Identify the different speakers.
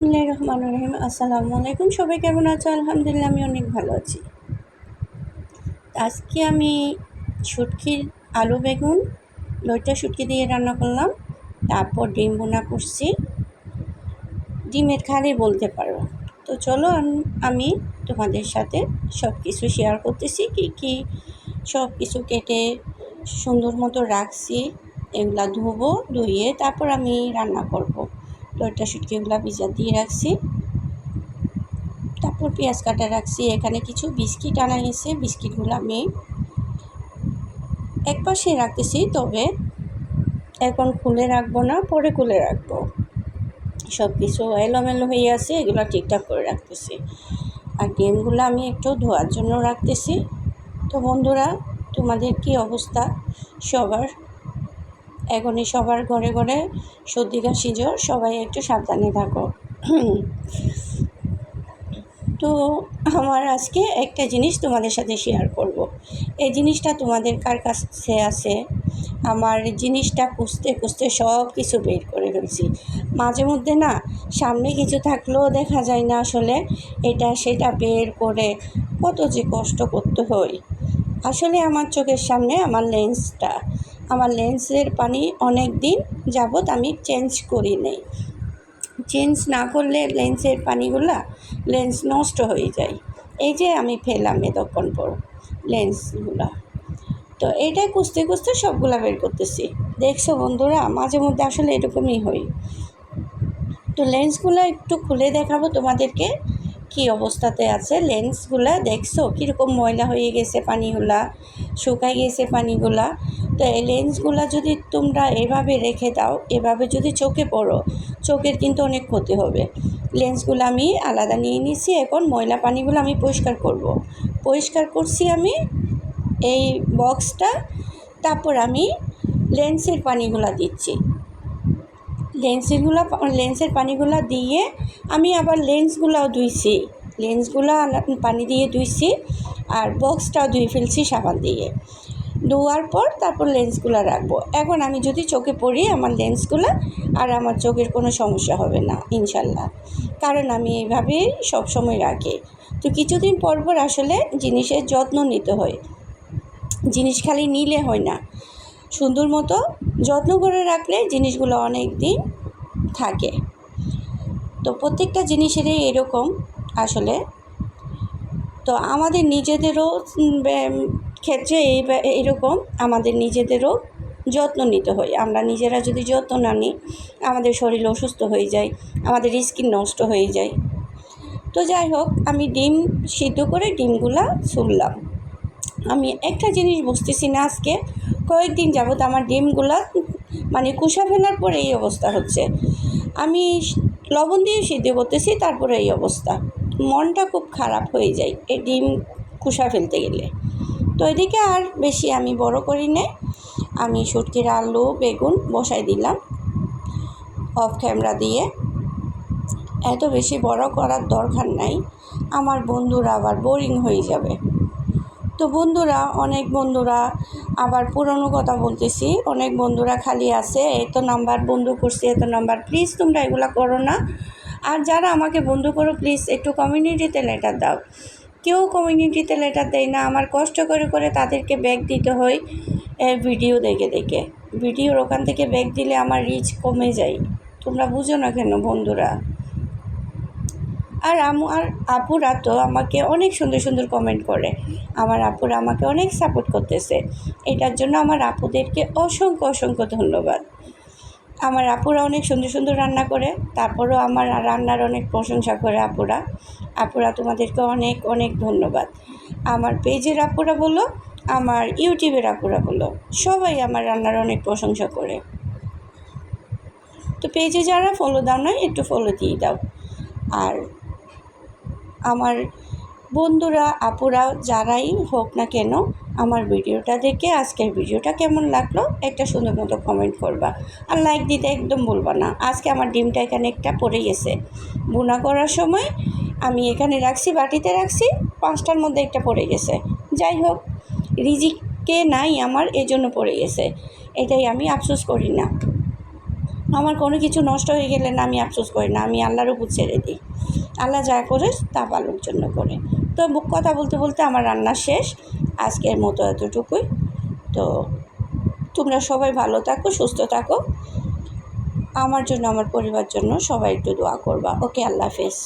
Speaker 1: রহমানির রহিম আসসালামু আলাইকুম সবাই কেমন আছো? আলহামদুলিল্লাহ, আমি অনেক ভালো আছি। আজকে আমি শুটকির আলু বেগুন, লইটা শুটকি দিয়ে রান্না করলাম। তারপর ডিম বোনা করছি। ডিমের খালি বলতে পারো। তো চলো আমি তোমাদের সাথে সব কিছু শেয়ার করতেছি। কি কি সব কিছু কেটে সুন্দর মতো রাখছি। এগুলা ধুবো, ধুয়ে তারপর আমি রান্না করব। লইটা শুটকিগুলো ভিজা দিয়ে রাখছি। তারপর পেঁয়াজ কাটা রাখছি। এখানে কিছু বিস্কিট আনা গেছে বিস্কিটগুলো আমি এক পাশে রাখতেছি, তবে এখন খুলে রাখব না, পরে খুলে রাখব। সব কিছু এলোমেলো হয়ে আছে, এগুলো ঠিকঠাক করে রাখতেছি। আর ডিমগুলো আমি একটু ধোয়ার জন্য রাখতেছি। তো বন্ধুরা, তোমাদের কি অবস্থা? সবার এখনই সবার ঘরে ঘরে সর্দি কাশি জ্বর, সবাই একটু সাবধানে থাকো। তো আমার আজকে একটা জিনিস তোমাদের সাথে শেয়ার করব। এই জিনিসটা তোমাদের কার কাছে আছে? আমার জিনিসটা খুঁজতে খুঁজতে সব কিছু বের করে ফেলছি। মাঝে মধ্যে না, সামনে কিছু থাকলেও দেখা যায় না আসলে এটা সেটা বের করে কত যে কষ্ট করতে হয়। আসলে আমার চোখের সামনে আমার লেন্সটা আমার লেন্সের পানি অনেক দিন যাবৎ আমি চেঞ্জ করি নেই। চেঞ্জ না করলে লেন্সের পানিগুলা লেন্স নষ্ট হয়ে যায়। এই যে আমি ফেলাম এতক্ষণ পর লেন্সগুলা। তো এইটাই খুঁজতে খুঁজতে সবগুলা বের করতেছি। দেখছ বন্ধুরা, মাঝে মধ্যে আসলে এরকমই হয়। তো লেন্সগুলো একটু খুলে দেখাবো তোমাদেরকে। কি অবস্থাতে আছে? লেন্সগুলা দেখছ? কীরকম ময়লা হয়ে গেছে পানিগুলা? শুকাই গেছে পানিগুলা? তো এই লেন্সগুলা যদি তোমরা এভাবে রেখে দাও, এভাবে যদি চোখে পড়ো, চোখের কিন্তু অনেক ক্ষতি হবে। লেন্সগুলো আমি আলাদা নিয়ে নিছি, এখন ময়লা পানিগুলো আমি পরিষ্কার করব। পরিষ্কার করছি আমি এই বক্সটা তারপর আমি লেন্সের পানিগুলা দিচ্ছি। লেন্সেরগুলো লেন্সের পানিগুলো দিয়ে আমি আবার লেন্সগুলোও ধুইছি। লেন্সগুলো পানি দিয়ে ধুইছি আর বক্সটাও ধুয়ে ফেলছি সাবান দিয়ে। ধোয়ার পর তারপর লেন্সগুলো রাখব। এখন আমি যদি চোখে পড়ি আমার লেন্সগুলো আর আমার চোখের কোনো সমস্যা হবে না, ইনশাল্লাহ। কারণ আমি এইভাবেই সবসময় রাখি। তো কিছুদিন পর পর আসলে জিনিসের যত্ন নিতে হয়। জিনিস খালি নিলে হয় না। সুন্দর মতো যত্ন করে রাখলে জিনিসগুলো অনেক দিন থাকে। তো প্রত্যেকটা জিনিসেরই এরকম আসলে। তো আমাদের নিজেদেরও ক্ষেত্রে এই এরকম আমাদের নিজেদেরও যত্ন নিতে হয়। আমরা নিজেরা যদি যত্ন না নিই, আমাদের শরীর অসুস্থ হয়ে যায়, আমাদের স্কিন নষ্ট হয়ে যায়। তো যাই হোক, আমি ডিম সিদ্ধ করে ডিমগুলা ছুললাম। আমি একটা জিনিস বুঝতেছি না আজকে কয়েকদিন যাবত আমার ডিমগুলা মানে কুসা ফেলার পরে এই অবস্থা হচ্ছে। আমি লবণ দিয়ে সিদ্ধ করতেছি, তারপরে এই অবস্থা। মনটা খুব খারাপ হয়ে যায় এই ডিম কুসা ফেলতে গেলে। তো এদিকে আর বেশি আমি বড় করি নে আমি শুটকির আলু, বেগুন বসাই দিলাম অফ ক্যামেরা দিয়ে। এত বেশি বড় করার দরকার নাই। আমার বন্ধুরা আবার বোরিং হয়ে যাবে। তো বন্ধুরা, অনেক বন্ধুরা, আবার পুরনো কথা বলতেছি। অনেক বন্ধুরা খালি আছে এত নাম্বার বন্ধু করছে এত নাম্বার। প্লিজ তোমরা এগুলো করো না। আর যারা আমাকে বন্ধু করো প্লিজ একটু কমিউনিটিতে লেটার দাও। কেউ কমিউনিটিতে লেটার দেয় না, আমার কষ্ট করে করে তাদেরকে ব্যাগ দিতে হয় ভিডিও দেখে দেখে। ভিডিওর ওখান থেকে ব্যাগ দিলে আমার রিচ কমে যায়। তোমরা বুঝো না কেন বন্ধুরা? আর আমার আপুরা তো আমাকে অনেক সুন্দর সুন্দর কমেন্ট করে। আমার আপুরা আমাকে অনেক সাপোর্ট করতেছে। এটার জন্য আমার আপুদেরকে অসংখ্য অসংখ্য ধন্যবাদ। আমার আপুরা অনেক সুন্দর সুন্দর রান্না করে। তারপরেও আমার রান্নার অনেক প্রশংসা করে আপুরা। আপুরা তোমাদেরকে অনেক অনেক ধন্যবাদ। আমার পেজের আপুরা বলো, আমার ইউটিউবের আপুরা বলো, সবাই আমার রান্নার অনেক প্রশংসা করে। তো পেজে যারা ফলো দাও নয় একটু ফলো দিয়ে দাও। আর আমার বন্ধুরা, আপুরা, যারাই হোক না কেন, আমার ভিডিওটা দেখে আজকের ভিডিওটা কেমন লাগল, একটা সুন্দর মতো কমেন্ট করবা। আর লাইক দিতে একদম বলবা না। আজকে আমার ডিমটা এখানে একটা পড়ে গেছে। বোনা করার সময় আমি এখানে রাখছি, বাটিতে রাখছি, পাঁচটার মধ্যে একটা পড়ে গেছে। যাই হোক, রিজিকে নাই আমার, এজন্য পড়ে গেছে। এটাই আমি আফসোস করি না। আমার কোনো কিছু নষ্ট হয়ে গেলে না, আমি আফসোস করি না, আমি আল্লাহর উপর ছেড়ে দিই। আল্লাহ যা করে তা ভালোর জন্য করে। তো মুখ কথা বলতে বলতে আমার রান্না শেষ, আজকের মতো এতটুকুই। তো তোমরা সবাই ভালো থাকো, সুস্থ থাকো। আমার জন্য, আমার পরিবার জন্য সবাই একটু দোয়া করবা। ওকে, আল্লাহ হাফেজ।